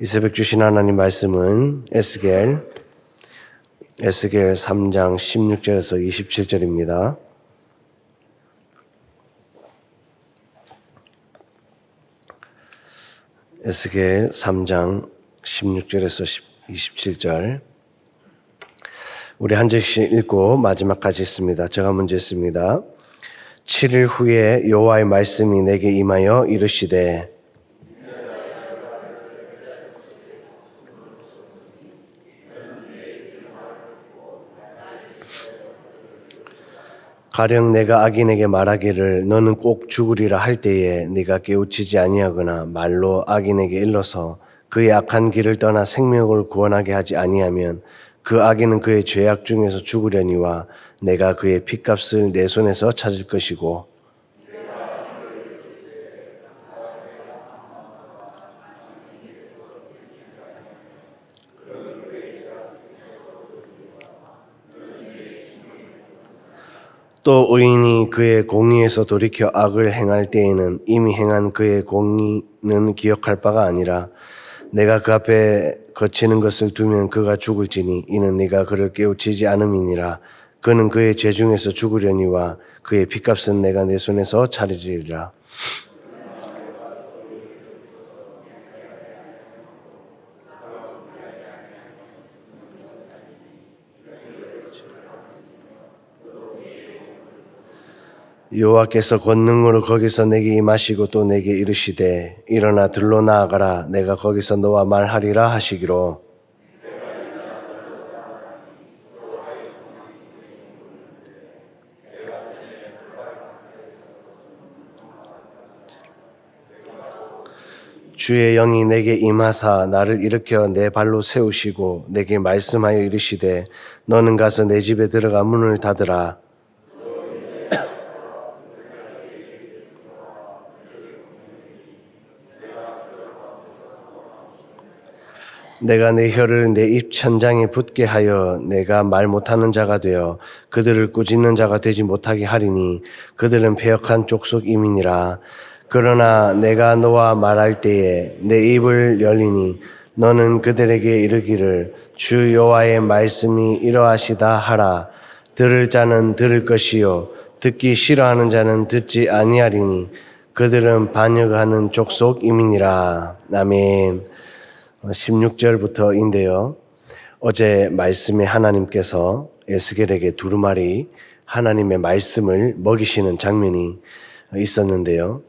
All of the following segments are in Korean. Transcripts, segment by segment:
이 새벽 주신 하나님 말씀은 에스겔 에스겔 3장 16절에서 27절입니다. 에스겔 3장 16절에서 27절 우리 한 절씩 읽고 마지막까지 있습니다. 제가 먼저 읽습니다. 7일 후에 여호와의 말씀이 내게 임하여 이르시되 가령 내가 악인에게 말하기를 너는 꼭 죽으리라 할 때에 네가 깨우치지 아니하거나 말로 악인에게 일러서 그의 악한 길을 떠나 생명을 구원하게 하지 아니하면 그 악인은 그의 죄악 중에서 죽으려니와 내가 그의 핏값을 내 손에서 찾을 것이고 또 의인이 그의 공의에서 돌이켜 악을 행할 때에는 이미 행한 그의 공의는 기억할 바가 아니라 내가 그 앞에 거치는 것을 두면 그가 죽을지니 이는 네가 그를 깨우치지 않음이니라. 그는 그의 죄 중에서 죽으려니와 그의 핏값은 내가 내 손에서 차리리라 여호와께서 권능으로 거기서 내게 임하시고 또 내게 이르시되 일어나 들로 나아가라. 내가 거기서 너와 말하리라 하시기로. 주의 영이 내게 임하사 나를 일으켜 내 발로 세우시고 내게 말씀하여 이르시되 너는 가서 내 집에 들어가 문을 닫으라 내가 내 혀를 내 입 천장에 붙게 하여 내가 말 못하는 자가 되어 그들을 꾸짖는 자가 되지 못하게 하리니 그들은 패역한 족속 이민이라. 그러나 내가 너와 말할 때에 내 입을 열리니 너는 그들에게 이르기를 주 여호와의 말씀이 이러하시다 하라. 들을 자는 들을 것이요 듣기 싫어하는 자는 듣지 아니하리니 그들은 반역하는 족속 이민이라. 아멘. 16절부터인데요. 어제 말씀에 하나님께서 에스겔에게 두루마리 하나님의 말씀을 먹이시는 장면이 있었는데요.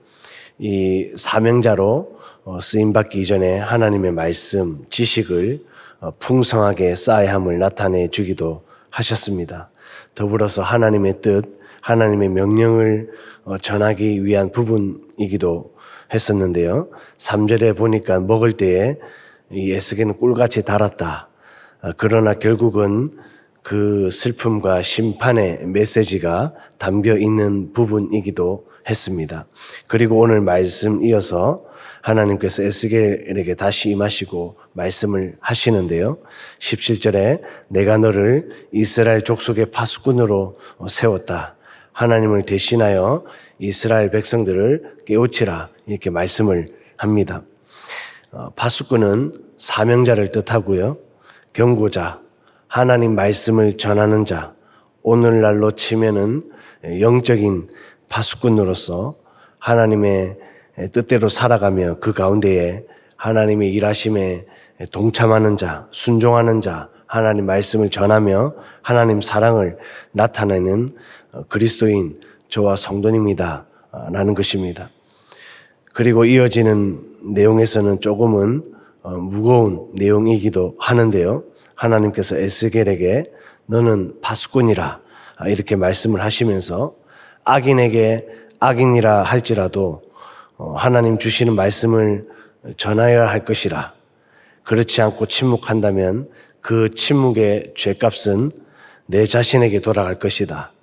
이 사명자로 어, 쓰임받기 이전에 하나님의 말씀, 지식을 어, 풍성하게 쌓아함을 나타내 주기도 하셨습니다. 더불어서 하나님의 뜻, 하나님의 명령을 어, 전하기 위한 부분이기도 했었는데요. 3절에 보니까 먹을 때에 이 에스겔은 꿀같이 달았다. 아, 그러나 결국은 그 슬픔과 심판의 메시지가 담겨 있는 부분이기도 했습니다. 그리고 오늘 말씀 이어서 하나님께서 에스겔에게 다시 임하시고 말씀을 하시는데요. 17절에 내가 너를 이스라엘 족속의 파수꾼으로 세웠다. 하나님을 대신하여 이스라엘 백성들을 깨우치라. 이렇게 말씀을 합니다. 어, 파수꾼은 사명자를 뜻하고요. 경고자, 하나님 말씀을 전하는 자, 오늘날로 치면은 영적인 파수꾼으로서 하나님의 뜻대로 살아가며 그 가운데에 하나님의 일하심에 동참하는 자, 순종하는 자, 하나님 말씀을 전하며 하나님 사랑을 나타내는 그리스도인 저와 성도입니다. 라는 것입니다. 그리고 이어지는 내용에서는 조금은 어, 무거운 내용이기도 하는데요. 하나님께서 에스겔에게 너는 파수꾼이라 아, 이렇게 말씀을 하시면서 악인에게 악인이라 할지라도 어, 하나님 주시는 말씀을 전하여야 할 것이라. 그렇지 않고 침묵한다면 그 침묵의 죄값은 내 자신에게 돌아갈 것이다.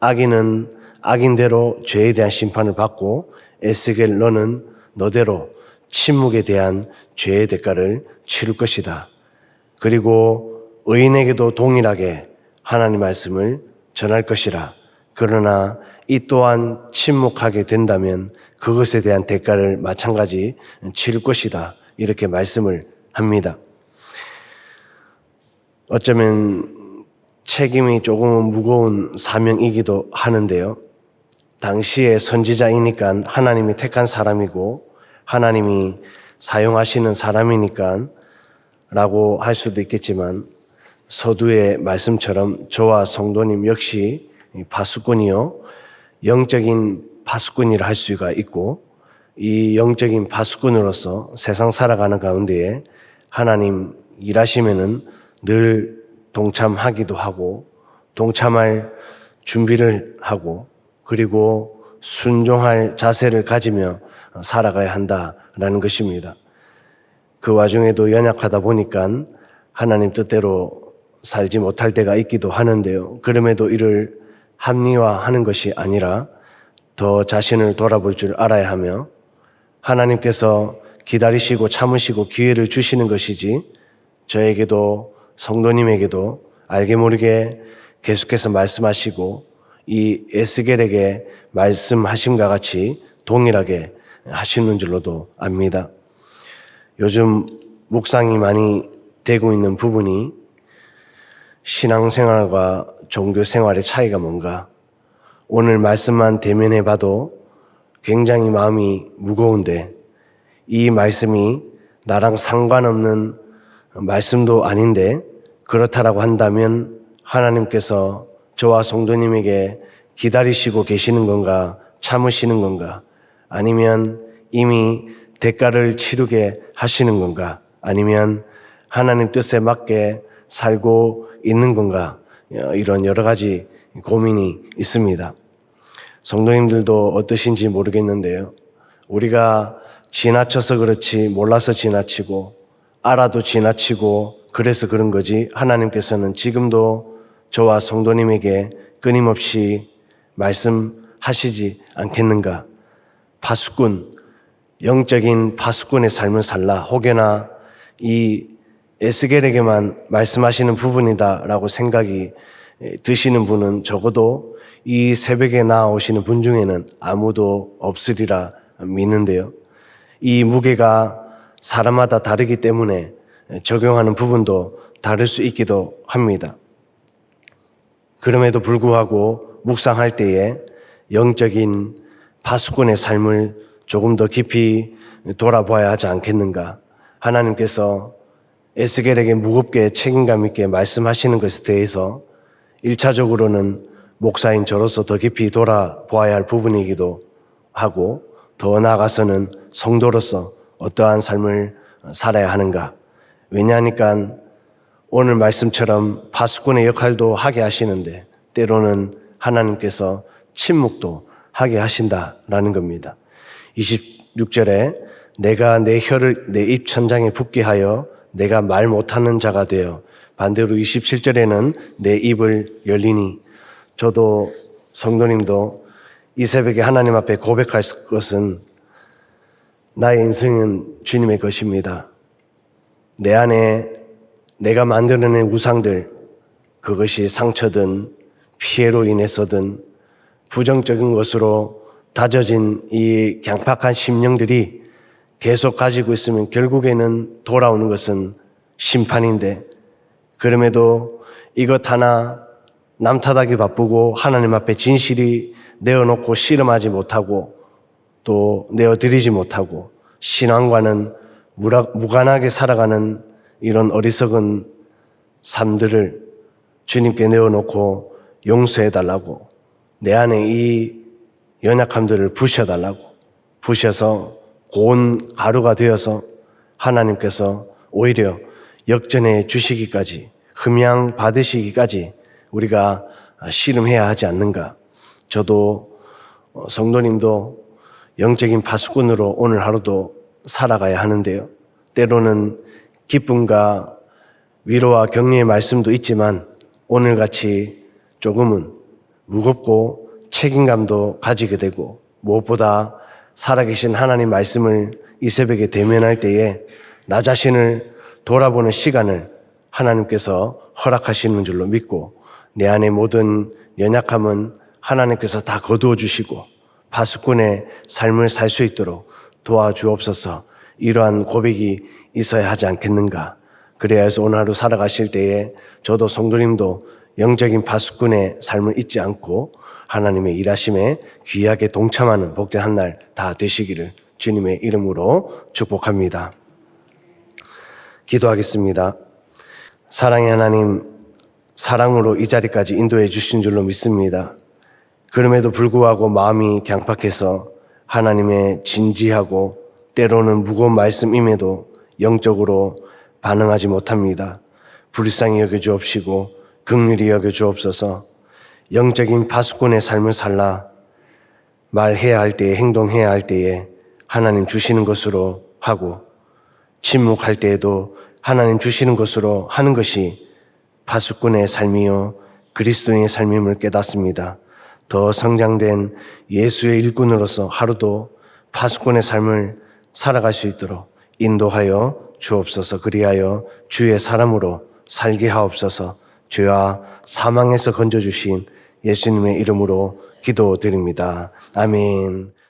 악인은 악인대로 죄에 대한 심판을 받고 에스겔 너는 너대로 침묵에 대한 죄의 대가를 치를 것이다. 그리고 의인에게도 동일하게 하나님 말씀을 전할 것이라. 그러나 이 또한 침묵하게 된다면 그것에 대한 대가를 마찬가지 치를 것이다. 이렇게 말씀을 합니다. 어쩌면 책임이 조금은 무거운 사명이기도 하는데요. 당시에 선지자이니까 하나님이 택한 사람이고 하나님이 사용하시는 사람이니까 라고 할 수도 있겠지만 서두의 말씀처럼 저와 성도님 역시 이 파수꾼이요. 영적인 파수꾼이라 할 수가 있고 이 영적인 파수꾼으로서 세상 살아가는 가운데에 하나님 일하시면은 늘 동참하기도 하고 동참할 준비를 하고 그리고 순종할 자세를 가지며 살아가야 한다라는 것입니다. 그 와중에도 연약하다 보니까 하나님 뜻대로 살지 못할 때가 있기도 하는데요. 그럼에도 이를 합리화하는 것이 아니라 더 자신을 돌아볼 줄 알아야 하며 하나님께서 기다리시고 참으시고 기회를 주시는 것이지 저에게도 성도님에게도 알게 모르게 계속해서 말씀하시고 이 에스겔에게 말씀하심과 같이 동일하게 하시는 줄로도 압니다. 요즘 묵상이 많이 되고 있는 부분이 신앙생활과 종교생활의 차이가 뭔가 오늘 말씀만 대면해 봐도 굉장히 마음이 무거운데 이 말씀이 나랑 상관없는 말씀도 아닌데 그렇다라고 한다면 하나님께서 저와 성도님에게 기다리시고 계시는 건가 참으시는 건가 아니면 이미 대가를 치르게 하시는 건가 아니면 하나님 뜻에 맞게 살고 있는 건가 이런 여러 가지 고민이 있습니다. 성도님들도 어떠신지 모르겠는데요. 우리가 지나쳐서 그렇지 몰라서 지나치고 알아도 지나치고 그래서 그런 거지 하나님께서는 지금도 저와 성도님에게 끊임없이 말씀하시지 않겠는가? 파수꾼, 영적인 파수꾼의 삶을 살라 혹여나 이 에스겔에게만 말씀하시는 부분이다라고 생각이 드시는 분은 적어도 이 새벽에 나오시는 분 중에는 아무도 없으리라 믿는데요. 이 무게가 사람마다 다르기 때문에 적용하는 부분도 다를 수 있기도 합니다. 그럼에도 불구하고 묵상할 때에 영적인 파수꾼의 삶을 조금 더 깊이 돌아봐야 하지 않겠는가. 하나님께서 에스겔에게 무겁게 책임감 있게 말씀하시는 것에 대해서 1차적으로는 목사인 저로서 더 깊이 돌아보아야 할 부분이기도 하고 더 나아가서는 성도로서 어떠한 삶을 살아야 하는가. 왜냐하니까 오늘 말씀처럼 파수꾼의 역할도 하게 하시는데 때로는 하나님께서 침묵도 하게 하신다라는 겁니다. 26절에 내가 내 혀를 내 입 천장에 붙게 하여 내가 말 못하는 자가 되어 반대로 27절에는 내 입을 열리니 저도 성도님도 이 새벽에 하나님 앞에 고백할 것은 나의 인생은 주님의 것입니다. 내 안에 내가 만들어낸 우상들, 그것이 상처든 피해로 인해서든 부정적인 것으로 다져진 이 강팍한 심령들이 계속 가지고 있으면 결국에는 돌아오는 것은 심판인데 그럼에도 이것 하나 남 탓하기 바쁘고 하나님 앞에 진실이 내어놓고 씨름하지 못하고 또 내어드리지 못하고 신앙과는 무관하게 살아가는 이런 어리석은 삶들을 주님께 내어놓고 용서해 달라고 내 안에 이 연약함들을 부셔달라고 부셔서 고운 가루가 되어서 하나님께서 오히려 역전해 주시기까지 흠양 받으시기까지 우리가 씨름해야 하지 않는가. 저도 어, 성도님도 영적인 파수꾼으로 오늘 하루도 살아가야 하는데요. 때로는 기쁨과 위로와 격려의 말씀도 있지만 오늘같이 조금은 무겁고 책임감도 가지게 되고 무엇보다 살아계신 하나님 말씀을 이 새벽에 대면할 때에 나 자신을 돌아보는 시간을 하나님께서 허락하시는 줄로 믿고 내 안의 모든 연약함은 하나님께서 다 거두어 주시고 파수꾼의 삶을 살 수 있도록 도와주옵소서 이러한 고백이 있어야 하지 않겠는가. 그래야 해서 오늘 하루 살아가실 때에 저도 성도님도 영적인 파수꾼의 삶을 잊지 않고 하나님의 일하심에 귀하게 동참하는 복된 한날 다 되시기를 주님의 이름으로 축복합니다. 기도하겠습니다. 사랑의 하나님, 사랑으로 이 자리까지 인도해 주신 줄로 믿습니다. 그럼에도 불구하고 마음이 강팍해서 하나님의 진지하고 때로는 무거운 말씀임에도 영적으로 반응하지 못합니다. 불쌍히 여겨 주옵시고 극률이 여겨 주옵소서. 영적인 파수꾼의 삶을 살라. 말해야 할 때에 행동해야 할 때에 하나님 주시는 것으로 하고 침묵할 때에도 하나님 주시는 것으로 하는 것이 파수꾼의 삶이요 그리스도인의 삶임을 깨닫습니다. 더 성장된 예수의 일꾼으로서 하루도 파수꾼의 삶을 살아갈 수 있도록 인도하여 주옵소서. 그리하여 주의 사람으로 살게 하옵소서 죄와 사망에서 건져주신 예수님의 이름으로 기도드립니다. 아멘.